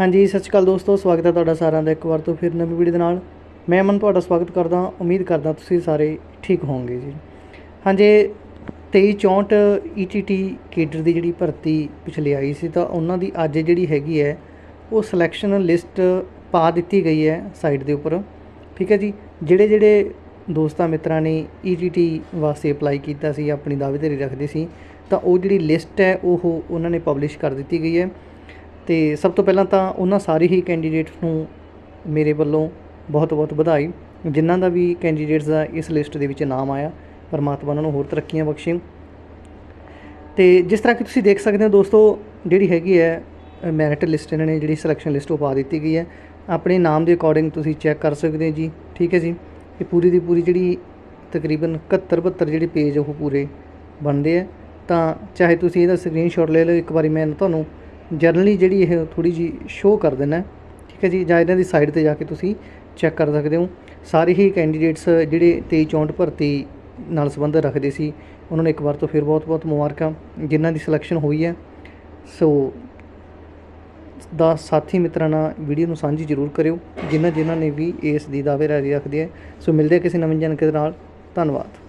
ਹਾਂਜੀ, ਸਤਿ ਸ਼੍ਰੀ ਅਕਾਲ ਦੋਸਤੋ, ਸਵਾਗਤ ਹੈ ਤੁਹਾਡਾ ਸਾਰਿਆਂ ਦਾ ਇੱਕ ਵਾਰ ਤੋਂ ਫਿਰ ਨਵੀਂ ਵੀਡੀਓ ਦੇ ਨਾਲ। ਮੈਂ ਅਮਨ, ਤੁਹਾਡਾ ਸਵਾਗਤ ਕਰਦਾ ਉਮੀਦ ਕਰਦਾ ਤੁਸੀਂ ਸਾਰੇ ਠੀਕ ਹੋਵੋਗੇ ਜੀ। ਹਾਂਜੀ 2364 ਈਟੀਟੀ ਕੇਡਰ ਦੀ ਜਿਹੜੀ ਭਰਤੀ ਪਿਛਲੇ ਆਈ ਸੀ, ਤਾਂ ਉਹਨਾਂ ਦੀ ਅੱਜ ਜਿਹੜੀ ਹੈਗੀ ਹੈ, ਉਹ ਸਿਲੈਕਸ਼ਨ ਲਿਸਟ ਪਾ ਦਿੱਤੀ ਗਈ ਹੈ ਸਾਈਟ ਦੇ ਉੱਪਰ। ਠੀਕ ਹੈ ਜੀ ਜਿਹੜੇ ਜਿਹੜੇ ਦੋਸਤਾਂ, ਮਿੱਤਰਾਂ ਨੇ ਈਟੀਟੀ ਵਾਸਤੇ ਅਪਲਾਈ ਕੀਤਾ ਸੀ, ਆਪਣੀ ਦਾਅਵੇਦਾਰੀ ਰੱਖਦੇ ਸੀ, ਤਾਂ ਉਹ ਜਿਹੜੀ ਲਿਸਟ ਹੈ, ਉਹ ਉਹਨਾਂ ਨੇ ਪਬਲਿਸ਼ ਕਰ ਦਿੱਤੀ ਗਈ ਹੈ। ਅਤੇ ਸਭ ਤੋਂ ਪਹਿਲਾਂ ਤਾਂ ਉਹਨਾਂ ਸਾਰੇ ਹੀ ਕੈਂਡੀਡੇਟਸ ਨੂੰ ਮੇਰੇ ਵੱਲੋਂ ਬਹੁਤ-ਬਹੁਤ ਵਧਾਈ। ਜਿਨ੍ਹਾਂ ਦਾ ਵੀ ਕੈਂਡੀਡੇਟਸ ਦਾ ਇਸ ਲਿਸਟ ਦੇ ਵਿੱਚ ਨਾਮ ਆਇਆ, ਪਰਮਾਤਮਾ ਉਹਨਾਂ ਨੂੰ ਹੋਰ ਤਰੱਕੀਆਂ ਬਖਸ਼ੇ ਤੇ ਜਿਸ ਤਰ੍ਹਾਂ ਕਿ ਤੁਸੀਂ ਦੇਖ ਸਕਦੇ ਹੋ ਦੋਸਤੋ, ਜਿਹੜੀ ਹੈਗੀ ਹੈ ਮੈਰਿਟ ਲਿਸਟ ਇਹਨਾਂ ਨੇ ਜਿਹੜੀ ਸਿਲੈਕਸ਼ਨ ਲਿਸਟ ਉਹ ਪਾ ਦਿੱਤੀ ਗਈ ਹੈ। ਆਪਣੇ ਨਾਮ ਦੇ ਅਕੋਰਡਿੰਗ ਤੁਸੀਂ ਚੈੱਕ ਕਰ ਸਕਦੇ ਹੋ ਜੀ, ਠੀਕ ਹੈ ਜੀ? ਇਹ ਪੂਰੀ ਦੀ ਪੂਰੀ ਜਿਹੜੀ ਤਕਰੀਬਨ 71 72 ਜਿਹੜੇ ਪੇਜ ਉਹ ਪੂਰੇ ਬਣਦੇ ਆ ਤਾਂ ਚਾਹੇ ਤੁਸੀਂ ਇਹਦਾ ਸਕਰੀਨਸ਼ਾਟ ਲੈ ਲਓ, ਇੱਕ ਵਾਰੀ ਮੈਂ ਤੁਹਾਨੂੰ ਜਰਨਲੀ ਜਿਹੜੀ ਇਹ ਥੋੜੀ ਜੀ ਸ਼ੋਅ ਕਰ ਦਿੰਦਾ ਠੀਕ ਹੈ ਜੀ, ਜਾਂ ਇਹਨਾਂ ਦੀ ਸਾਈਡ ਤੇ ਜਾ ਕੇ ਤੁਸੀਂ ਚੈੱਕ ਕਰ ਸਕਦੇ ਹੋ। ਸਾਰੇ ਹੀ ਕੈਂਡੀਡੇਟਸ ਜਿਹੜੇ 23 64 ਭਰਤੀ ਨਾਲ ਸੰਬੰਧ ਰੱਖਦੇ ਸੀ, ਉਹਨਾਂ ਨੂੰ ਇੱਕ ਵਾਰ ਤੋਂ ਫਿਰ ਬਹੁਤ-ਬਹੁਤ ਮੁਬਾਰਕਾਂ, ਜਿਨ੍ਹਾਂ ਦੀ ਸਿਲੈਕਸ਼ਨ ਹੋਈ ਹੈ। ਸੋ ਦਾ ਸਾਥੀ ਮਿੱਤਰਾਂ ਨਾਲ ਵੀਡੀਓ ਨੂੰ ਸਾਂਝੀ ਜ਼ਰੂਰ ਕਰਿਓ, ਜਿਨ੍ਹਾਂ ਜਿਨ੍ਹਾਂ ਨੇ ਵੀ ਇਸ ਦੀ ਦਾਅਵੇਦਾਰੀ ਰੱਖਦੇ ਹੈ। ਸੋ ਮਿਲਦੇ ਕਿਸੇ ਨਵੀਂ ਜਾਣਕਾਰੀ ਨਾਲ। ਧੰਨਵਾਦ।